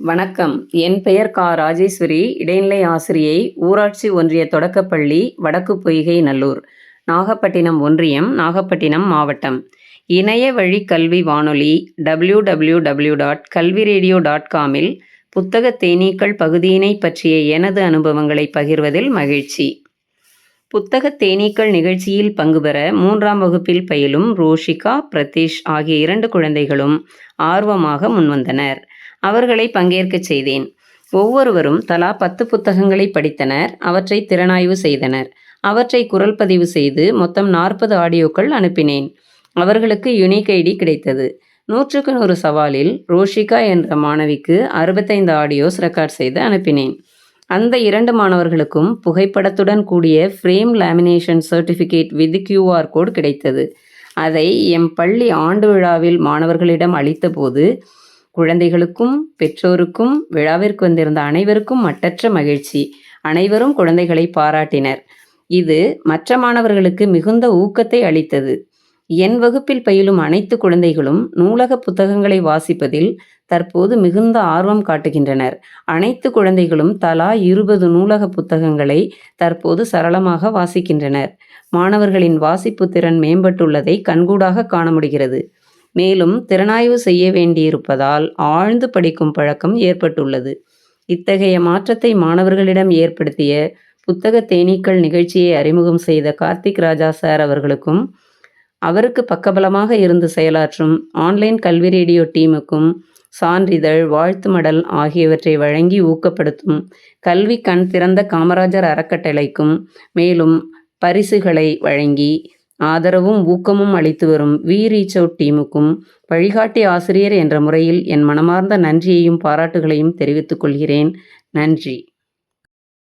வணக்கம். என் பெயர் கா. ராஜேஸ்வரி. இடைநிலை ஆசிரியை ஊராட்சி ஒன்றிய தொடக்கப்பள்ளி வடக்கு பொய்கை நல்லூர் நாகப்பட்டினம் ஒன்றியம் நாகப்பட்டினம் மாவட்டம். இணைய வழி கல்வி வானொலி W W W dot Kalvi radio dot காமில் புத்தக தேனீக்கள் பகுதியினை பற்றிய எனது அனுபவங்களை பகிர்வதில் மகிழ்ச்சி. புத்தக தேனீக்கள் நிகழ்ச்சியில் பங்கு பெற மூன்றாம் வகுப்பில் பயிலும் ரோஷிகா பிரதீஷ் ஆகிய இரண்டு குழந்தைகளும் ஆர்வமாக முன்வந்தனர். அவர்களை பங்கேற்கச் செய்தேன். ஒவ்வொருவரும் தலா பத்து புத்தகங்களை படித்தனர் அவற்றை திறனாய்வு செய்தனர். அவற்றை குரல் பதிவு செய்து மொத்தம் நாற்பது ஆடியோக்கள் அனுப்பினேன். அவர்களுக்கு யுனிக் ஐடி கிடைத்தது. நூற்றுக்கு நூறு சவாலில் ரோஷிகா என்ற மாணவிக்கு அறுபத்தைந்து ஆடியோஸ் ரெக்கார்ட் செய்து அனுப்பினேன். அந்த இரண்டு மாணவர்களுக்கும் புகைப்படத்துடன் கூடிய frame lamination certificate with QR code கிடைத்தது. அதை எம் பள்ளி ஆண்டு விழாவில் மாணவர்களிடம் அளித்தபோது குழந்தைகளுக்கும் பெற்றோருக்கும் விழாவிற்கு வந்திருந்த அனைவருக்கும் மட்டற்ற மகிழ்ச்சி. அனைவரும் குழந்தைகளை பாராட்டினர். இது மற்ற மாணவர்களுக்கு மிகுந்த ஊக்கத்தை அளித்தது. என் வகுப்பில் பயிலும் அனைத்து குழந்தைகளும் நூலக புத்தகங்களை வாசிப்பதில் தற்போது மிகுந்த ஆர்வம் காட்டுகின்றனர். அனைத்து குழந்தைகளும் தலா இருபது நூலக புத்தகங்களை தற்போது சரளமாக வாசிக்கின்றனர். மாணவர்களின் வாசிப்பு திறன் மேம்பட்டுள்ளதை கண்கூடாக காண முடிகிறது. மேலும் திறனாய்வு செய்ய வேண்டியிருப்பதால் ஆழ்ந்து படிக்கும் பழக்கம் ஏற்பட்டுள்ளது. இத்தகைய மாற்றத்தை மாணவர்களிடம் ஏற்படுத்திய புத்தக தேனீக்கள் நிகழ்ச்சியை அறிமுகம் செய்த கார்த்திக் ராஜா சார் அவர்களுக்கும் அவருக்கு பக்கபலமாக இருந்து செயலாற்றும் ஆன்லைன் கல்வி ரேடியோ டீமுக்கும் சான்றிதழ் வாழ்த்து மடல் ஆகியவற்றை வழங்கி ஊக்கப்படுத்தும் கல்வி கண் திறந்த காமராஜர் அறக்கட்டளைக்கும் மேலும் பரிசுகளை வழங்கி ஆதரவும் ஊக்கமும் அளித்து வரும் வி ரீச் அவுட் டீமுக்கும் வழிகாட்டி ஆசிரியர் என்ற முறையில் என் மனமார்ந்த நன்றியையும் பாராட்டுகளையும் தெரிவித்துக் கொள்கிறேன். நன்றி.